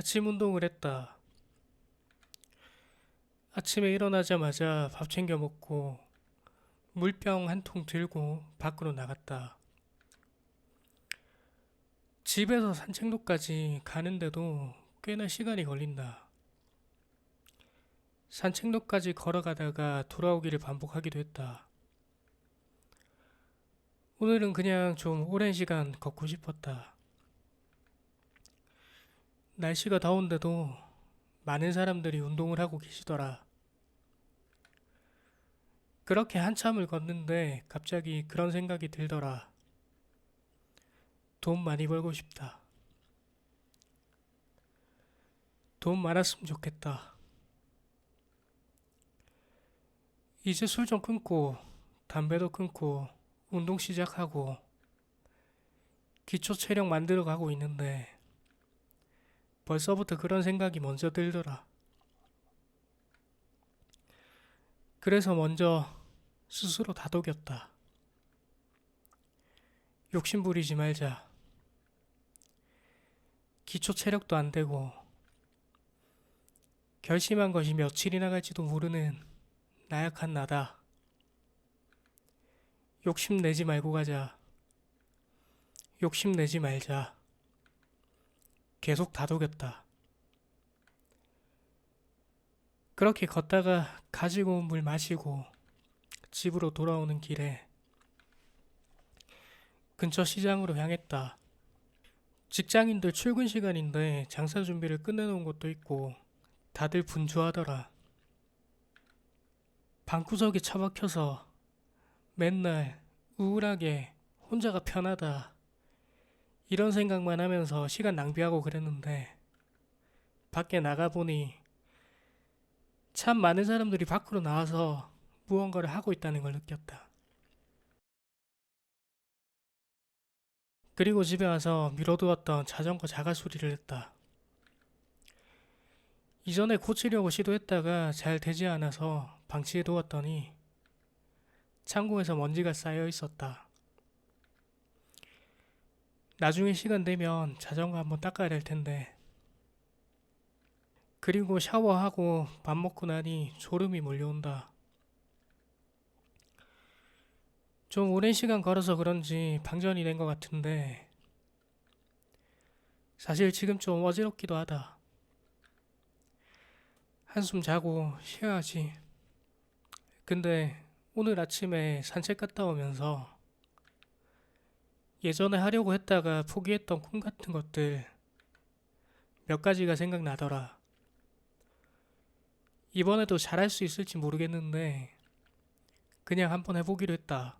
아침 운동을 했다. 아침에 일어나자마자 밥 챙겨 먹고 물병 한 통 들고 밖으로 나갔다. 집에서 산책로까지 가는데도 꽤나 시간이 걸린다. 산책로까지 걸어가다가 돌아오기를 반복하기도 했다. 오늘은 그냥 좀 오랜 시간 걷고 싶었다. 날씨가 더운데도 많은 사람들이 운동을 하고 계시더라. 그렇게 한참을 걷는데 갑자기 그런 생각이 들더라. 돈 많이 벌고 싶다. 돈 많았으면 좋겠다. 이제 술 좀 끊고 담배도 끊고 운동 시작하고 기초 체력 만들어 가고 있는데 벌써부터 그런 생각이 먼저 들더라. 그래서 먼저 스스로 다독였다. 욕심 부리지 말자. 기초 체력도 안 되고 결심한 것이 며칠이나 갈지도 모르는 나약한 나다. 욕심 내지 말고 가자. 욕심 내지 말자. 계속 다독였다. 그렇게 걷다가 가지고 온 물 마시고 집으로 돌아오는 길에 근처 시장으로 향했다. 직장인들 출근 시간인데 장사 준비를 끝내놓은 곳도 있고 다들 분주하더라. 방구석에 처박혀서 맨날 우울하게 혼자가 편하다. 이런 생각만 하면서 시간 낭비하고 그랬는데 밖에 나가보니 참 많은 사람들이 밖으로 나와서 무언가를 하고 있다는 걸 느꼈다. 그리고 집에 와서 미뤄두었던 자전거 자가 수리를 했다. 이전에 고치려고 시도했다가 잘 되지 않아서 방치해 두었더니 창고에서 먼지가 쌓여 있었다. 나중에 시간 되면 자전거 한번 닦아야 될 텐데. 그리고 샤워하고 밥 먹고 나니 졸음이 몰려온다. 좀 오랜 시간 걸어서 그런지 방전이 된 것 같은데, 사실 지금 좀 어지럽기도 하다. 한숨 자고 쉬어야지. 근데 오늘 아침에 산책 갔다 오면서 예전에 하려고 했다가 포기했던 꿈 같은 것들 몇 가지가 생각나더라. 이번에도 잘할 수 있을지 모르겠는데 그냥 한번 해보기로 했다.